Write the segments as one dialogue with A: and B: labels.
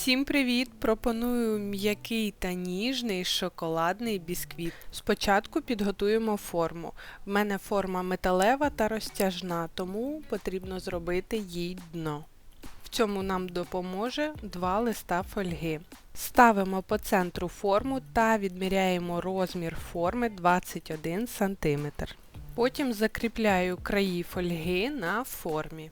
A: Всім привіт! Пропоную м'який та ніжний шоколадний бісквіт. Спочатку підготуємо форму. В мене форма металева та розтяжна, тому потрібно зробити їй дно. В цьому нам допоможе два листа фольги. Ставимо по центру форму та відміряємо розмір форми 21 см. Потім закріпляю краї фольги на формі.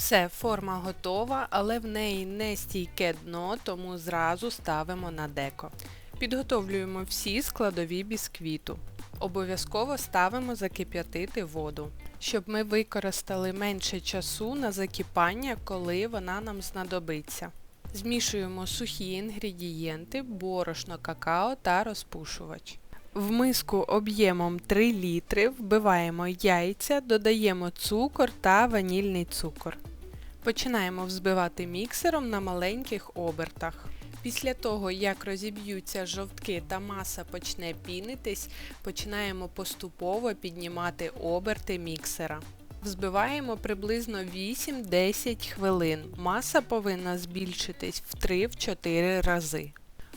A: Все, форма готова, але в неї не стійке дно, тому зразу ставимо на деко. Підготовлюємо всі складові бісквіту. Обов'язково ставимо закип'ятити воду, щоб ми використали менше часу на закипання, коли вона нам знадобиться. Змішуємо сухі інгредієнти, борошно какао та розпушувач. В миску об'ємом 3 літри вбиваємо яйця, додаємо цукор та ванільний цукор. Починаємо взбивати міксером на маленьких обертах. Після того, як розіб'ються жовтки та маса почне пінитись, починаємо поступово піднімати оберти міксера. Взбиваємо приблизно 8-10 хвилин. Маса повинна збільшитись в 3-4 рази.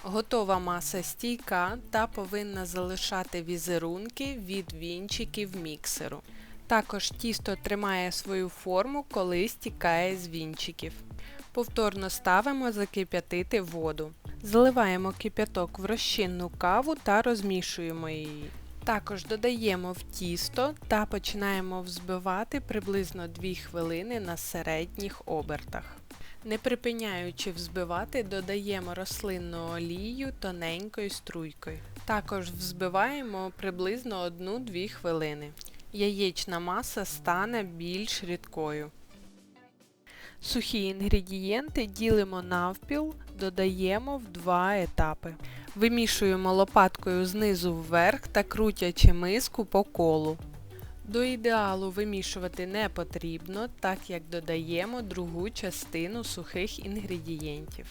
A: Готова маса стійка та повинна залишати візерунки від вінчиків міксеру. Також тісто тримає свою форму, коли стікає з вінчиків. Повторно ставимо закип'ятити воду. Заливаємо кип'яток в розчинну каву та розмішуємо її. Також додаємо в тісто та починаємо взбивати приблизно 2 хвилини на середніх обертах. Не припиняючи взбивати, додаємо рослинну олію тоненькою струйкою. Також взбиваємо приблизно 1-2 хвилини. Яєчна маса стане більш рідкою. Сухі інгредієнти ділимо навпіл, додаємо в два етапи. Вимішуємо лопаткою знизу вверх та крутячи миску по колу. До ідеалу вимішувати не потрібно, так як додаємо другу частину сухих інгредієнтів.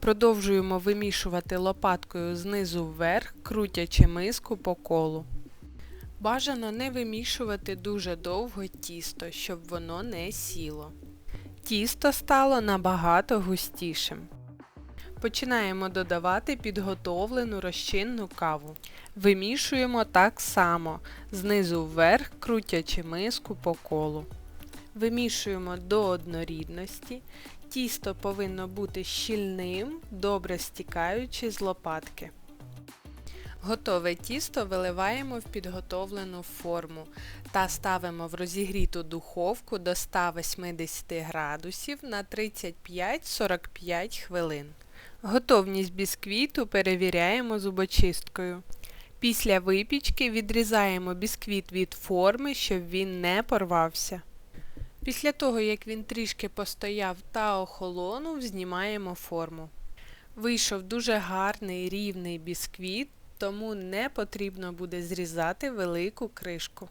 A: Продовжуємо вимішувати лопаткою знизу вверх, крутячи миску по колу. Бажано не вимішувати дуже довго тісто, щоб воно не сіло. Тісто стало набагато густішим. Починаємо додавати підготовлену розчинну каву. Вимішуємо так само, знизу вверх, крутячи миску по колу. Вимішуємо до однорідності. Тісто повинно бути щільним, добре стікаючи з лопатки. Готове тісто виливаємо в підготовлену форму та ставимо в розігріту духовку до 180 градусів на 35-45 хвилин. Готовність бісквіту перевіряємо зубочисткою. Після випічки відрізаємо бісквіт від форми, щоб він не порвався. Після того, як він трішки постояв та охолонув, знімаємо форму. Вийшов дуже гарний рівний бісквіт, тому не потрібно буде зрізати велику кришку.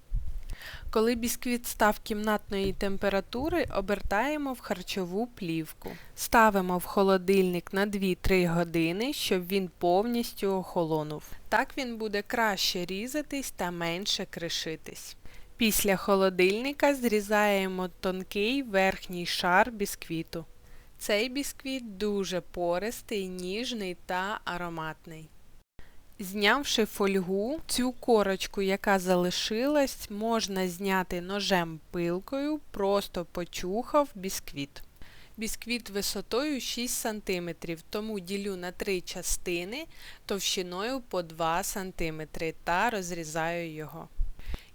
A: Коли бісквіт став кімнатної температури, обертаємо в харчову плівку. Ставимо в холодильник на 2-3 години, щоб він повністю охолонув. Так він буде краще різатись та менше кришитись. Після холодильника зрізаємо тонкий верхній шар бісквіту. Цей бісквіт дуже пористий, ніжний та ароматний. Знявши фольгу, цю корочку, яка залишилась, можна зняти ножем пилкою, просто почухав бісквіт. Бісквіт висотою 6 см, тому ділю на три частини товщиною по 2 см та розрізаю його.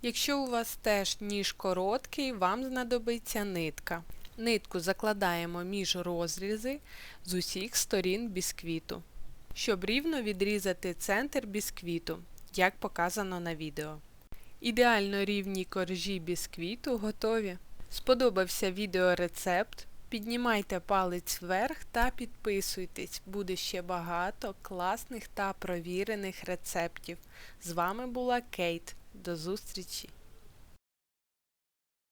A: Якщо у вас теж ніж короткий, вам знадобиться нитка. Нитку закладаємо між розрізи з усіх сторін бісквіту щоб рівно відрізати центр бісквіту, як показано на відео. Ідеально рівні коржі бісквіту готові. Сподобався відеорецепт? Піднімайте палець вверх та підписуйтесь, буде ще багато класних та провірених рецептів. З вами була Кейт. До зустрічі!